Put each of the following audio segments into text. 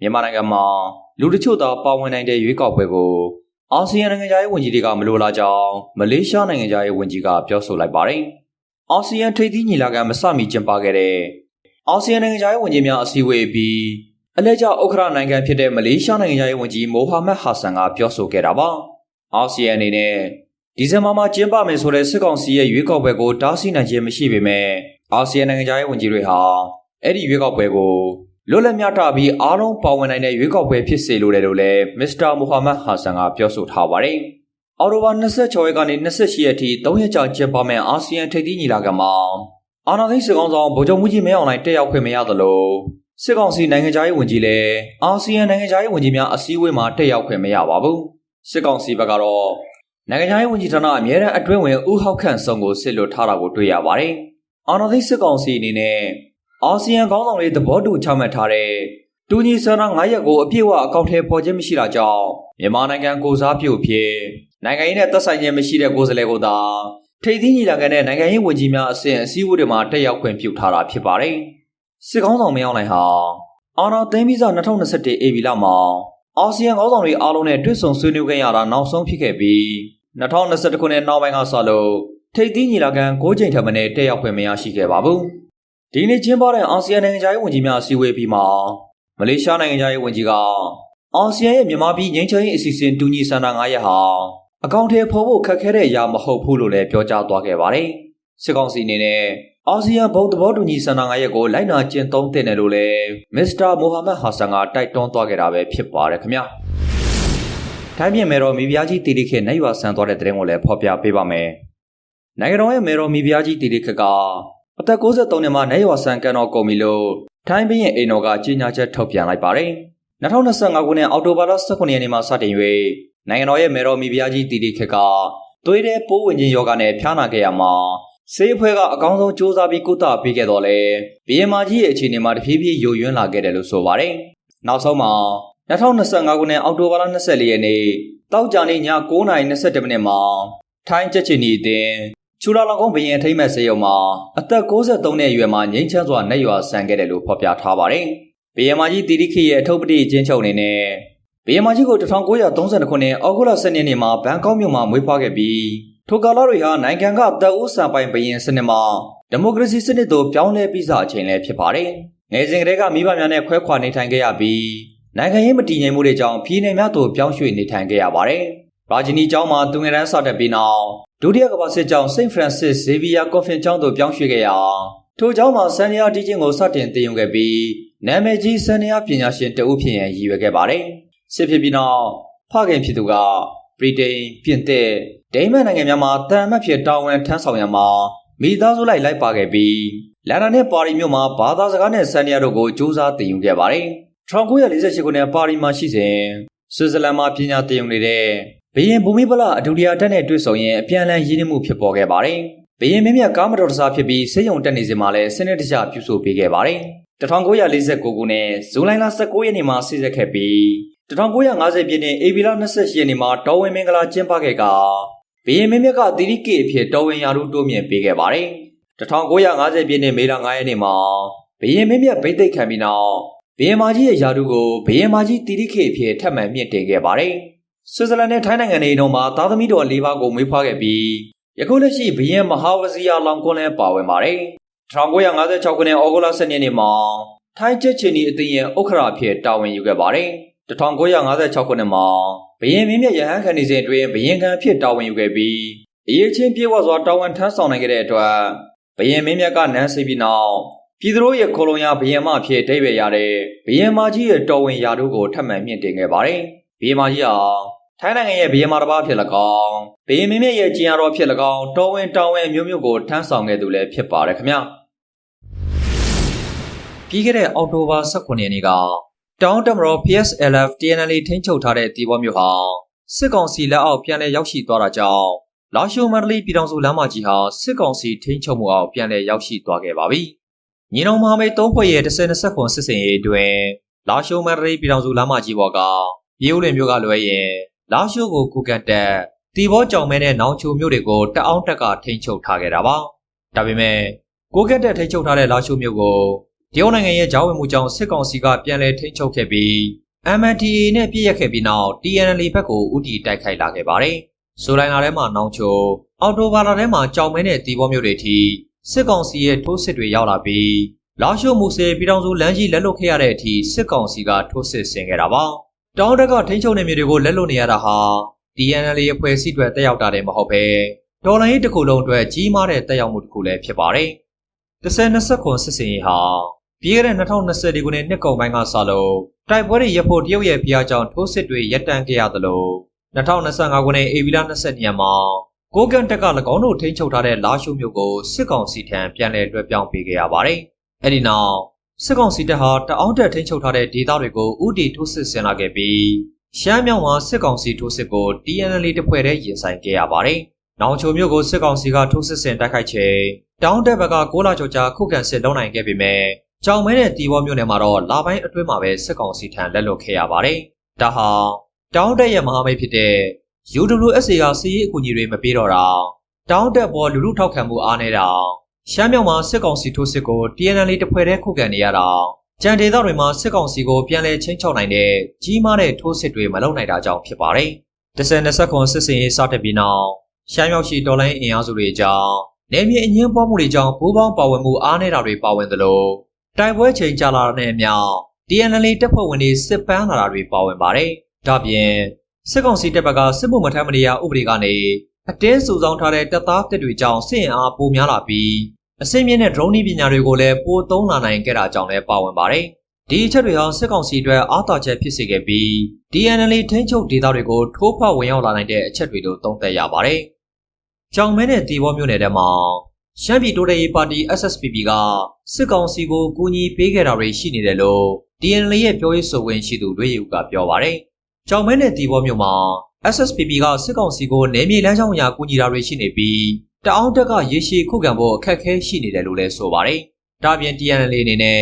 မြန်မာနိုင်ငံမှာလူတချို့သာပါဝင်နိုင်တဲ့ရွေးကောက်ပွဲကိုအာဆီယံနိုင်ငံသားရေးဝန်ကြီးတွေကမလိုလားကြောင်းမလေးရှားနိုင်ငံသားရေးဝန်ကြီးကပြောဆိုလိုက်ပါတယ်။အာဆီယံထိပ်သီးညီလာခံမစမီကျင်းပခဲ့တဲ့အာဆီယံနိုင်ငံသားရေးဝန်ကြီးများအစည်းအဝေးပြီးအလဲကျဥက္ကဋ္ဌနိုင်ငံဖြစ်တဲ့မလေးရှားနိုင်ငံသားရေးဝန်ကြီးမိုဟာမက်ဟာဆန်ကပြောဆိုခဲ့တာပါ။အာဆီယံအနေနဲ့ဒီဇင်ဘာမှာကျင်းပမယ်ဆိုတဲ့စစ်ကောင်စီရဲ့ရွေးကောက်ပွဲကိုတားဆီးနိုင်ခြင်းမရှိပေမဲ့အာဆီယံနိုင်ငံသားရေးဝန်ကြီးတွေဟာအဲ့ဒီရွေးကောက်ပွဲကို လွတ်လပ်မျှတပြီးအားလုံးပါဝင်နိုင်တဲ့ရွေးကောက်ပွဲဖြစ်စေလိုတယ်လို့လည်းမစ္စတာမိုဟာမက်ဟာဆန်ကပြောဆိုထားပါတယ်။အော်တိုဘာ26ရက်ကနေ28ရက်ထိ3ရက်ကြာကျင်းပမယ့်အာဆီယံထိပ်သီးညီလာခံမှာအာဏာသိမ်းစစ်ကောင်ဆောင်ဗိုလ်ချုပ်မှုကြီးမင်းအောင်လှိုင်တက်ရောက်ခွင့်မရသလိုစစ်ကောင်စီနိုင်ငံသားရေးဝန်ကြီးလည်းအာဆီယံနိုင်ငံသားရေးဝန်ကြီးများအစည်းအဝေးမှာတက်ရောက်ခွင့်မရပါဘူး။စစ်ကောင်စီဘက်ကတော့နိုင်ငံသားရေးဝန်ကြီးဌာနအမြဲတမ်းအတွင်းဝင်ဦးဟောက်ခန့်ဆောင်ကိုစစ်လွတ်ထားတာကိုတွေ့ရပါတယ်။အာဏာသိမ်းစစ်ကောင်စီအနေနဲ့ အာဆီယံခေါင်းဆောင်တွေသဘောတူချမှတ်ထားတဲ့တူညီဆန္ဒ9ရက်ကိုအပြည့်အဝအကောင့်ထဲပေါ်ခြင်းမရှိတာကြောင့်မြန်မာနိုင်ငံကိုစားပြုဖြစ်နိုင်ငံရေးနဲ့သက်ဆိုင်ခြင်းမရှိတဲ့ကိုယ်စားလှယ်ကိုသာထိပ်သီးညီလာခံတဲ့နိုင်ငံရေးဝန်ကြီးများအဆင့်အစည်းအဝေးတွေမှာတက်ရောက်ခွင့်ပြုထားတာဖြစ်ပါတယ်။စစ်ကောင်းဆောင်မရောက်နိုင်ဟာအာနာသိမ်းပြီးစ2021ဧပြီလမှာအာဆီယံခေါင်းဆောင်တွေအားလုံးနဲ့တွေ့ဆုံဆွေးနွေးခဲ့ရတာနောက်ဆုံးဖြစ်ခဲ့ပြီး2021ခုနှစ်နောက်ပိုင်းကစလို့ထိပ်သီးညီလာခံ9ကြိမ်ထပ်မံတက်ရောက်ခွင့်မရရှိခဲ့ပါဘူး။ ဒီနေ့ကျင်းပတဲ့အာဆီယံနိုင်ငံခြားရေးဝန်ကြီးများအစည်းအဝေးပြီးမှာမလေးရှားနိုင်ငံခြားရေးဝန်ကြီးကအာဆီယံရဲ့မြန်မာပြည်ငြိမ်းချမ်းရေးအစီအစဉ်တူညီဆန္ဒ9ရက်ဟာအကောင့်ထဲဖော်ဖို့ခက်ခဲတဲ့အရာမဟုတ်ဘူးလို့လည်းပြောကြားသွားခဲ့ပါတယ်။စစ်ကောင်စီအနေနဲ့အာဆီယံဘုံသဘောတူညီဆန္ဒ9ရက်ကိုလိုက်နာကျင့်သုံးသင့်တယ်လို့လည်းမစ္စတာမိုဟာမက်ဟာဆန်ကတိုက်တွန်းသွားခဲ့တာပဲဖြစ်ပါတယ်ခင်ဗျာ။ထိုင်းပြည်မယ်တော်မိဖုရားကြီးတီရီခေနိုင်ရွာဆန်သွားတဲ့တဲ့ရင်ကိုလည်းဖော်ပြပေးပါမယ်။နိုင်ငံတော်ရဲ့မယ်တော်မိဖုရားကြီးတီရီခေက အသက်63နှစ်မှာနိုင်ရွာဆန်ကန်တော်ကုန်ပြီလို့ထိုင်းဘင်းရဲ့အိမ်တော်ကကြေညာချက်ထုတ်ပြန်လိုက်ပါတယ်။2025ခုနှစ်အောက်တိုဘာလ18ရက်နေ့မှာစတင်၍နိုင်ငံတော်ရဲ့မေတော်မီဖျားကြီးတီတီခက်ကသွေးတဲ့ပိုးဝင်ခြင်းယောဂနဲ့ဖျားနာခဲ့ရမှာဆေးအဖွဲ့ကအကောင်းဆုံးစ조사ပြီးကုသပေးခဲ့တော့လေဘီယမာကြီးရဲ့အခြေအနေမှာတဖြည်းဖြည်းယိုယွင်းလာခဲ့တယ်လို့ဆိုပါတယ်။နောက်ဆုံးမှာ2025ခုနှစ်အောက်တိုဘာလ24ရက်နေ့တောက်ကြနေ့ည9:22မိနစ်မှာထိုင်းချက်ချီနီအတင်း ချူလာလောင်ကုန်းဘရင်ထိမ့်မဲ့စေယုံမှာအသက်63နှစ်အရွယ်မှာငိမ့်ချမ်းစွာနဲ့ရွာဆန်ခဲ့တယ်လို့ဖော်ပြထားပါတယ်။ဘီယမာကြီးတီတိခိရဲ့အထုပ်ပတိကျင်းချုပ်အနေနဲ့ဘီယမာကြီးကို1932ခုနှစ်အောက်ဂုလ12နှစ်မှာဘန်ကောက်မြို့မှာမွေးဖွားခဲ့ပြီးထိုကာလတွေဟာနိုင်ငံကတပ်ဦးစံပိုင်ဘရင်စနစ်မှာဒီမိုကရေစီစနစ်သို့ပြောင်းလဲပြီးစအချိန်လည်းဖြစ်ပါတယ်။ငယ်စဉ်ကတည်းကမိဘများနဲ့ခွဲခွာနေထိုင်ခဲ့ရပြီးနိုင်ငံရေးမတည်ငြိမ်မှုတွေကြောင့်ပြည်내များသို့ပြောင်းရွှေ့နေထိုင်ခဲ့ရပါတယ်။ရာဂျီနီကျောင်းမှာသူငယ်တန်းစတက်ပြီးနောက် ဒုတိယကမ္ဘာစစ်ကြောင်းစိန့်ဖရန်စစ်ဇေဗီယာကွန်ဖင်ကျောင်းသို့ပြောင်းရွှေ့ခဲ့ရာထိုကျောင်းမှာဆန်နီယာတီချင်းကိုစတင်သင်ယူခဲ့ပြီးနာမည်ကြီးဆန်နီယာပညာရှင်တဦးဖြစ်ရန်ရည်ရွယ်ခဲ့ပါတယ်။စစ်ဖြစ်ပြီးနောက်ဖခင်ဖြစ်သူကဗြိတိန်ပြင်သစ်ဒိန်းမတ်နိုင်ငံများမှာတန်အမတ်ဖြစ်တာဝန်ထမ်းဆောင်ရမှာမိသားစုလိုက်လိုက်ပါခဲ့ပြီးလန်ဒန်နဲ့ပါရီမြို့မှာဘာသာစကားနဲ့ဆန်နီယာတို့ကိုစူးစမ်းသင်ယူခဲ့ပါတယ်။1948ခုနှစ်ပါရီမှာရှိစဉ်ဆွစ်ဇာလန်မှာပညာသင်ယူနေတဲ့ ဘရင်ဘူမိဗလာအဒူလီယာတက်နဲ့တွေ့ဆုံရင်အပြန်အလှန်ရင်းနှီးမှုဖြစ်ပေါ်ခဲ့ပါတယ်။ဘရင်မင်းမြတ်ကားမတော်တဆဖြစ်ပြီးစိတ်ယုံတက်နေစဉ်မှာလည်းစနစ်တကျပြုစုပေးခဲ့ပါတယ်။1949ခုနှစ်ဇူလိုင်လ19ရက်နေ့မှာဆိစက်ခဲ့ပြီး1950ပြည့်နှစ်ဧပြီလ28ရက်နေ့မှာတော်ဝင်မင်္ဂလာကျင်းပခဲ့ကဘရင်မင်းမြတ်ကတိရိကေအဖြစ်တော်ဝင်ရာထူးတိုးမြင့်ပေးခဲ့ပါတယ်။1950ပြည့်နှစ်မေလ9ရက်နေ့မှာဘရင်မင်းမြတ်ဗိတ်သိက်ခံပြီးနောက်ဘရင်မကြီးရဲ့ယာတုကိုဘရင်မကြီးတီရိခေအဖြစ်ထပ်မံမြင့်တင်ခဲ့ပါတယ်။ ဆွစ်ဇာလန်နဲ့ထိုင်းနိုင်ငံတွေတို့မှာသားသမီးတော်၄ပါးကိုမွေးဖွားခဲ့ပြီးယခုလက်ရှိဘရင်မဟာဝဇီယာလောင်ကွန်းလည်းပါဝင်ပါတယ်။1956ခုနှစ်ဩဂုတ်လ10ရက်နေ့မှာထိုင်းချက်ချီနီအသင်းရဲ့ဥက္ခရာအဖြစ်တာဝန်ယူခဲ့ပါတယ်။1956ခုနှစ်မှာဘရင်မင်းမြတ်ရဟန်းခံနေစဉ်အတွင်းဘရင်ခံအဖြစ်တာဝန်ယူခဲ့ပြီးအရေးချင်းပြေဝစွာတာဝန်ထမ်းဆောင်နိုင်ခဲ့တဲ့အတွက်ဘရင်မင်းမြတ်ကနန်းစီပြီးနောက်ပြည်သူတို့ရဲ့ခလုံးရဘရင်မအဖြစ်တိတ်ပဲရတဲ့ဘရင်မကြီးရဲ့တော်ဝင်ရာတို့ကိုထပ်မံမြင့်တင်ခဲ့ပါတယ်။ဘရင်မကြီးဟာ ထိုင်းနိုင်ငံရဲ့ဘရင်မတစ်ပါးဖြစ်၎င်းဘရင်မင်းမြတ်ရဲ့ကျင်ရတော်ဖြစ်၎င်းတော်ဝင်တောင်းဝင်မျိုးမျိုးကိုထမ်းဆောင်ခဲ့သူလည်းဖြစ်ပါတယ်ခင်ဗျာ။ပြီးခဲ့တဲ့အောက်တိုဘာ18ရက်နေ့ကတောင်းတမတော် PSLF TNL ထိန်းချုပ်ထားတဲ့တီဘောမျိုးဟာစစ်ကောင်စီလက်အောက်ပြန်လည်ရောက်ရှိသွားတာကြောင့်လာရှိုမန္တလေးပြည်တော်စုလမ်းမကြီးဟာစစ်ကောင်စီထိန်းချုပ်မှုအောက်ပြန်လည်ရောက်ရှိသွားခဲ့ပါပြီ။ညီနောင်မဟာမိတ်၃ဖွဲ့ရဲ့10-20ခွန်စစ်စင်ရေးအတွင်းလာရှိုမန္တလေးပြည်တော်စုလမ်းမကြီးပေါ်ကပြည်ဦးလင်မျိုးကလွဲရင် လာရှိုးကိုကုကန်တက်တီဘောကြောင်မဲနဲ့နောင်ချိုမျိုးတွေကိုတအောင်းတက်ကထိန်းချုပ်ထားခဲ့တာပါ။ဒါပေမဲ့ကိုကက်တက်ထိန်းချုပ်ထားတဲ့လာရှိုးမျိုးကိုတရုတ်နိုင်ငံရဲ့ဂျာဝင်မှုကြောင့်စစ်ကောင်စီကပြန်လည်ထိန်းချုပ်ခဲ့ပြီး MNDAA နဲ့ပြည့်ရက်ခဲ့ပြီးနောက် TNL ဘက်ကိုဥတီတိုက်ခိုက်လာခဲ့ပါတယ်။ဆိုလိုင်လာထဲမှာနောင်ချိုအော်တိုဘာလာထဲမှာကြောင်မဲနဲ့တီဘောမျိုးတွေထိစစ်ကောင်စီရဲ့ထိုးစစ်တွေရောက်လာပြီးလာရှိုးမူဆယ်ပြည်ထောင်စုလမ်းကြီးလက်လွတ်ခဲ့ရတဲ့အထိစစ်ကောင်စီကထိုးစစ်ဆင်ခဲ့တာပါ။ တောင်တက်ကထိန်းချုပ်နေမျိုးတွေကိုလက်လွတ်နေရတာဟာ TNL ရဲ့ဖွဲ့စည်းတွေတက်ရောက်တာတည်းမဟုတ်ပဲဒေါ်လာရေးတစ်ခုလုံးအတွက်ကြီးမားတဲ့တက်ရောက်မှုတစ်ခုလည်းဖြစ်ပါတယ်။1029ခုစစ်စင်ရေးဟာပြီးခဲ့တဲ့2020ခုနှစ်နှစ်ကုန်ပိုင်းကစလို့တိုက်ပွဲတွေရပ်ဖို့တရုတ်ရဲ့ဖိအားကြောင့်ထိုးစစ်တွေရပ်တန့်ခဲ့ရသလို2025ခုနှစ်ဧပြီလ22ရက်မှာကိုကန်တက်က၎င်းတို့ထိန်းချုပ်ထားတဲ့လာရှိုးမြို့ကိုစစ်ကောင်စီထံပြန်လည်လွှဲပြောင်းပေးခဲ့ရပါတယ်။အဲဒီနောက် စစ်ကောင်စီတပ်ဟာတအောင်းတက်ထိန်းချုပ်ထားတဲ့ဒေသတွေကိုဥတီထိုးစစ်ဆင်လာခဲ့ပြီးရှမ်းမြောက်မှာစစ်ကောင်စီထိုးစစ်ကို TNL တပ်ဖွဲ့တဲ့ရင်ဆိုင်ခဲ့ရပါတယ်။နောင်ချိုမြို့ကိုစစ်ကောင်စီကထိုးစစ်ဆင်တိုက်ခိုက်ချိန်တောင်းတက်ဘက်က6လကျော်ကြာခုခံစစ်လုံးနိုင်ခဲ့ပေမဲ့ကြောင်မဲတဲ့တီဘောမြို့နယ်မှာတော့လာပိုင်းအတွင်းမှာပဲစစ်ကောင်စီထံလက်လွတ်ခဲ့ရပါတယ်။ဒါဟာတောင်းတက်ရဲ့မဟာမိတ်ဖြစ်တဲ့ UWSA ကစီးရေးအကူအညီတွေမပေးတော့တာတောင်းတက်ပေါ်လူလူထောက်ခံမှုအားနေတာ ရှမ်းမြောက်မှာစစ်ကောင်စီထိုးစစ်ကို TNL တပ်ဖွဲ့တဲ့ခုခံနေရတာကြံဒေသတွေမှာစစ်ကောင်စီကိုပြန်လည်ချင်းချောက်နိုင်တဲ့ကြီးမားတဲ့ထိုးစစ်တွေမလုပ်နိုင်တာကြောင့်ဖြစ်ပါတယ်။10-20ခုစစ်စင်ရေးစတင်ပြီးနောက်ရှမ်းမြောက်ရှိတော်လိုင်းအင်အားစုတွေကြောင့်နေမြေအငင်းပွားမှုတွေကြောင့်ပူးပေါင်းပါဝင်မှုအားနည်းတာတွေပါဝင်သလိုတိုက်ပွဲချိန်ကြာလာတဲ့နဲ့အမျှ TNL တပ်ဖွဲ့ဝင်တွေစစ်ပန်းလာတာတွေပါဝင်ပါတယ်။ဒါပြင်စစ်ကောင်စီတပ်ဘက်ကစစ်မှုမထမ်းမနေရဥပဒေကနေ အတင်းစုဆောင်းထားတဲ့တပ်သားတပ်တွေကြောင့်စစ်အင်အားပိုများလာပြီးအစိမ့်မြင့်တဲ့ drone နည်းပညာတွေကိုလည်းပိုသုံးလာနိုင်ခဲ့တာကြောင့်လည်းပါဝင်ပါတယ်။ဒီအချက်တွေဟာစစ်ကောင်စီအတွက်အားသာချက်ဖြစ်စေခဲ့ပြီး DNL ထိန်းချုပ်ဒေသတွေကိုထိုးဖောက်ဝင်ရောက်လာနိုင်တဲ့အချက်တွေလို့သုံးသပ်ရပါတယ်။ကြောင်မဲနဲ့တီဘောမျိုးနယ်ထဲမှာရှမ်းပြည်တိုးတက်ရေးပါတီ SSPP ကစစ်ကောင်စီကိုကူညီပေးခဲ့တာတွေရှိနေတယ်လို့ DNL ရဲ့ပြောရေးဆိုခွင့်ရှိသူတွေယူကပြောပါတယ်။ကြောင်မဲနဲ့တီဘောမျိုးမှာ SSPP ကစစ်ကောင်စီကိုနယ်မြေလမ်းကြောင်းအရာကူညီတာတွေရှိနေပြီးတအောင်းတက်ကရေရှည်ခုခံဖို့အခက်အခဲရှိနေတယ်လို့လည်းဆိုပါတယ်။ဒါပြင် TNL အနေနဲ့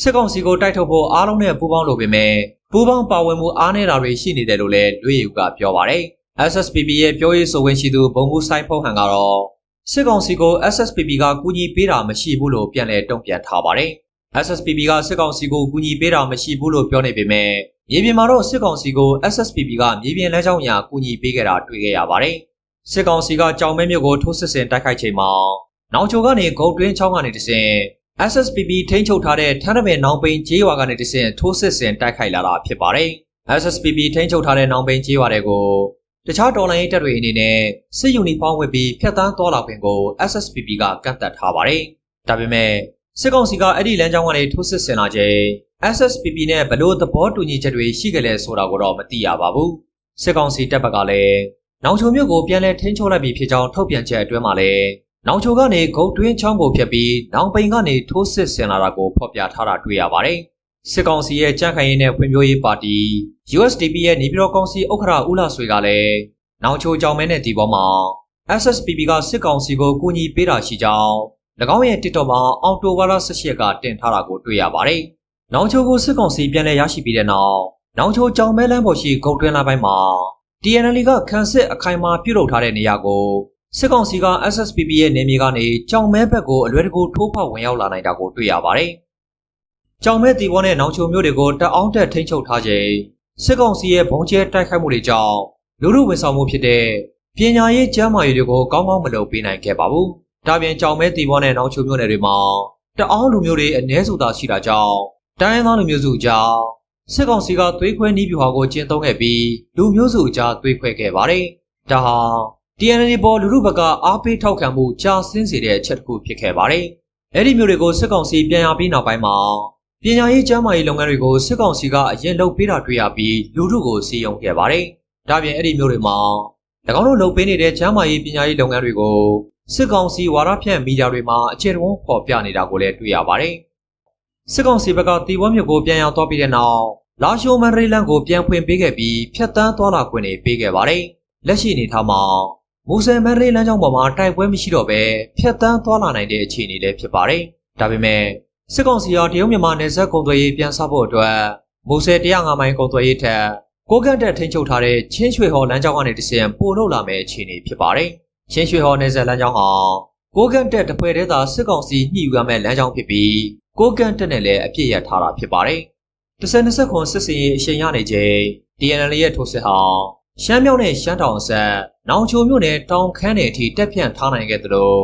စစ်ကောင်စီကိုတိုက်ထုတ်ဖို့အားလုံးနဲ့ပူးပေါင်းလုပ်ပေမဲ့ပူးပေါင်းပါဝင်မှုအားနည်းတာတွေရှိနေတယ်လို့လည်းတွေယူကပြောပါတယ်။ SSPP ရဲ့ပြောရေးဆိုခွင့်ရှိသူဘုံမှုဆိုင်ဖုံးဟန်ကတော့စစ်ကောင်စီကို SSPP ကကူညီပေးတာမရှိဘူးလို့ပြန်လည်တုံ့ပြန်ထားပါတယ်။ SSPP ကစစ်ကောင်စီကိုကူညီပေးတာမရှိဘူးလို့ပြောနေပေမဲ့ မြေပြင်မှာတော့စစ်ကောင်စီကို SSPP ကမြေပြင်လမ်းကြောင်းအရာကူညီပေးခဲ့တာတွေ့ခဲ့ရပါတယ်။စစ်ကောင်စီကကြောင်မဲမြို့ကိုထိုးစစ်ဆင်တိုက်ခိုက်ချိန်မှာနောင်ချိုကနေဂုတ်တွင်းချောင်းကနေတဆင် SSPP ထိန်းချုပ်ထားတဲ့ထန်းတပင်နောင်ပိန်ကျေးရွာကနေတဆင်ထိုးစစ်ဆင်တိုက်ခိုက်လာတာဖြစ်ပါတယ်။ SSPP ထိန်းချုပ်ထားတဲ့နောင်ပိန်ကျေးရွာတွေကိုတခြားတော်လိုင်းရေးတပ်တွေအနေနဲ့စစ်ယူနီဖောင်းဝတ်ပြီးဖျက်ဆီးသွားလာခွင့်ကို SSPP ကကန့်သတ်ထားပါတယ်။ဒါပေမဲ့စစ်ကောင်စီကအဲ့ဒီလမ်းကြောင်းကနေထိုးစစ်ဆင်လာချိန် SSPP နဲ့ဘလို့သဘောတူညီချက်တွေရှိကြလဲဆိုတာကိုတော့မသိရပါဘူး။စစ်ကောင်စီတပ်ဘက်ကလည်းနောင်ချိုမြို့ကိုပြန်လည်ထိန်းချုပ်လိုက်ပြီဖြစ်ကြောင်းထုတ်ပြန်ချက်အတွင်းမှာလည်းနောင်ချိုကနေဂုတ်တွင်းချောင်းကိုဖျက်ပြီးနောင်ပိန်ကနေထိုးစစ်ဆင်လာတာကိုဖော်ပြထားတာတွေ့ရပါတယ်။စစ်ကောင်စီရဲ့ကြန့်ခိုင်ရေးနဲ့ဖွံ့ဖြိုးရေးပါတီ USDP ရဲ့နေပြည်တော်ကောင်စီဥက္ကဋ္ဌဦးလာဆွေကလည်းနောင်ချိုကြောင်မဲနဲ့ဒီပေါ်မှာ SSPP ကစစ်ကောင်စီကိုကူညီပေးတာရှိကြောင်း၎င်းရဲ့ TikTok မှာအော်တိုဝါလာ18ရက်ကတင်ထားတာကိုတွေ့ရပါတယ်။ နောင်ချိုကိုစစ်ကောင်စီပြန်လည်ရရှိပြီးတဲ့နောက်နောင်ချိုကြောင်မဲလမ်းပေါ်ရှိဂုတ်တွင်းလမ်းပိုင်းမှာ TNL ကခန်းစစ်အခိုင်အမာပြုလုပ်ထားတဲ့နေရာကိုစစ်ကောင်စီက SSPP ရဲ့နေမြေကနေကြောင်မဲဘက်ကိုအလွယ်တကူထိုးဖောက်ဝင်ရောက်လာနိုင်တာကိုတွေ့ရပါတယ်။ကြောင်မဲတီဘောနဲ့နောင်ချိုမျိုးတွေကိုတအောင်းတက်ထိန်းချုပ်ထားချိန်စစ်ကောင်စီရဲ့ဘုံကျဲတိုက်ခိုက်မှုတွေကြောင့်လူလူဝန်ဆောင်မှုဖြစ်တဲ့ပညာရေးကျန်းမာရေးတွေကိုကောင်းကောင်းမလုပ်ပေးနိုင်ခဲ့ပါဘူး။ဒါပြင်ကြောင်မဲတီဘောနဲ့နောင်ချိုမျိုးနယ်တွေမှာတအောင်းလူမျိုးတွေအ ਨੇ စုသာရှိတာကြောင့် တိုင်းရင်းသားလူမျိုးစုကြားစစ်ကောင်စီကသွေးခွဲနှီးပြူဟာကိုကျင်းသုံးခဲ့ပြီးလူမျိုးစုကြားသွေးခွဲခဲ့ပါတယ်။ဒါဟာ TNL ပေါ်လူလူဘက်ကအားပေးထောက်ခံမှုကြာဆင်းစေတဲ့အချက်တစ်ခုဖြစ်ခဲ့ပါတယ်။အဲ့ဒီမျိုးတွေကိုစစ်ကောင်စီပြန်ရပြီးနောက်ပိုင်းမှာပညာရေးကျန်းမာရေးလုပ်ငန်းတွေကိုစစ်ကောင်စီကအရင်လုပ်ပေးတာတွေ့ရပြီးလူထုကိုစီယုံခဲ့ပါတယ်။ဒါပြင်အဲ့ဒီမျိုးတွေမှာ၎င်းတို့လုပ်ပေးနေတဲ့ကျန်းမာရေးပညာရေးလုပ်ငန်းတွေကိုစစ်ကောင်စီဝါဒဖြန့်မီဒီယာတွေမှာအခြေတုံးဖော်ပြနေတာကိုလည်းတွေ့ရပါတယ်။ စစ်ကောင်စီဘက်ကတီဝမ်မြို့ကိုပြန်ရောက်သွားပြီးတဲ့နောက်လာရှိုမန်ဒရီလန်ကိုပြန်ဖွင့်ပေးခဲ့ပြီးဖျက်တမ်းသွားလာခွင့်တွေပေးခဲ့ပါတယ်။လက်ရှိအနေထားမှာမူဆယ်မန်ဒရီလမ်းကြောင်းပေါ်မှာတိုက်ပွဲမရှိတော့ဘဲဖျက်တမ်းသွားလာနိုင်တဲ့အခြေအနေလည်းဖြစ်ပါတယ်။ဒါပေမဲ့စစ်ကောင်စီဟာတရုတ်မြန်မာနယ်စပ်ကုန်သွယ်ရေးပြန်ဆဖို့အတွက်မူဆယ်105မိုင်ကုန်သွယ်ရေးထက်ကိုကန့်တက်ထိန်းချုပ်ထားတဲ့ချင်းရွှေဟော်လမ်းကြောင်းကနေတဆင့်ပို့လို့လာမယ့်အခြေအနေဖြစ်ပါတယ်။ချင်းရွှေဟော်နယ်စပ်လမ်းကြောင်းဟာကိုကန့်တက်တပွဲတည်းသာစစ်ကောင်စီညှိယူရမယ့်လမ်းကြောင်းဖြစ်ပြီး ကိုကန့်တက်နဲ့လည်းအပြစ်ရထားတာဖြစ်ပါတယ်။တစ်ဆက်နှစ်ဆက်ခွန်စစ်စင်ရေးအရှိန်ရနေချိန် DNL ရဲ့ထိုးစစ်ဟာရှမ်းမြောက်နဲ့ရှမ်းတောင်အဆက်နောင်ချိုမြို့နယ်တောင်ခမ်းနယ်အထိတက်ပြန့်ထားနိုင်ခဲ့သလို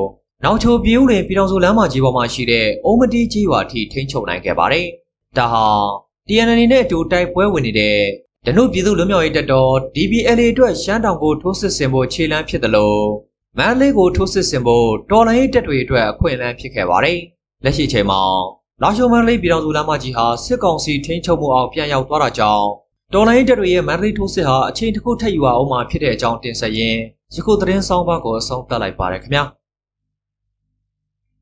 နောင်ချိုပြည်ဦးလွင်ပြည်တော်စုလမ်းမကြီးပေါ်မှာရှိတဲ့အုံးမတီးကြီးရွာအထိထိန်းချုပ်နိုင်ခဲ့ပါတယ်။ဒါဟာ TNL နဲ့အတူတိုက်ပွဲဝင်နေတဲ့ဒနုပြည်သူ့လွတ်မြောက်ရေးတပ်တော် DBLA အတွက်ရှမ်းတောင်ကိုထိုးစစ်ဆင်ဖို့ခြေလှမ်းဖြစ်တယ်လို့မန္တလေးကိုထိုးစစ်ဆင်ဖို့တော်လိုင်းရေးတပ်တွေအတွက်အခွင့်အလမ်းဖြစ်ခဲ့ပါတယ်။လက်ရှိချိန်မှာ လာရှိုမန္တလေးပြည်တော်စုလမ်းမကြီးဟာစစ်ကောင်စီထိန်းချုပ်မှုအောက်ပြန်ရောက်သွားတာကြောင့်တော်လိုင်းရေးတပ်တွေရဲ့မန္တလေးထိုးစစ်ဟာအချိန်တစ်ခုထပ်ယူအောင်မှဖြစ်တဲ့အကြောင်းတင်ဆက်ရင်းယခုသတင်းဆောင်ပါကိုအဆုံးသတ်လိုက်ပါရခင်ဗျာ။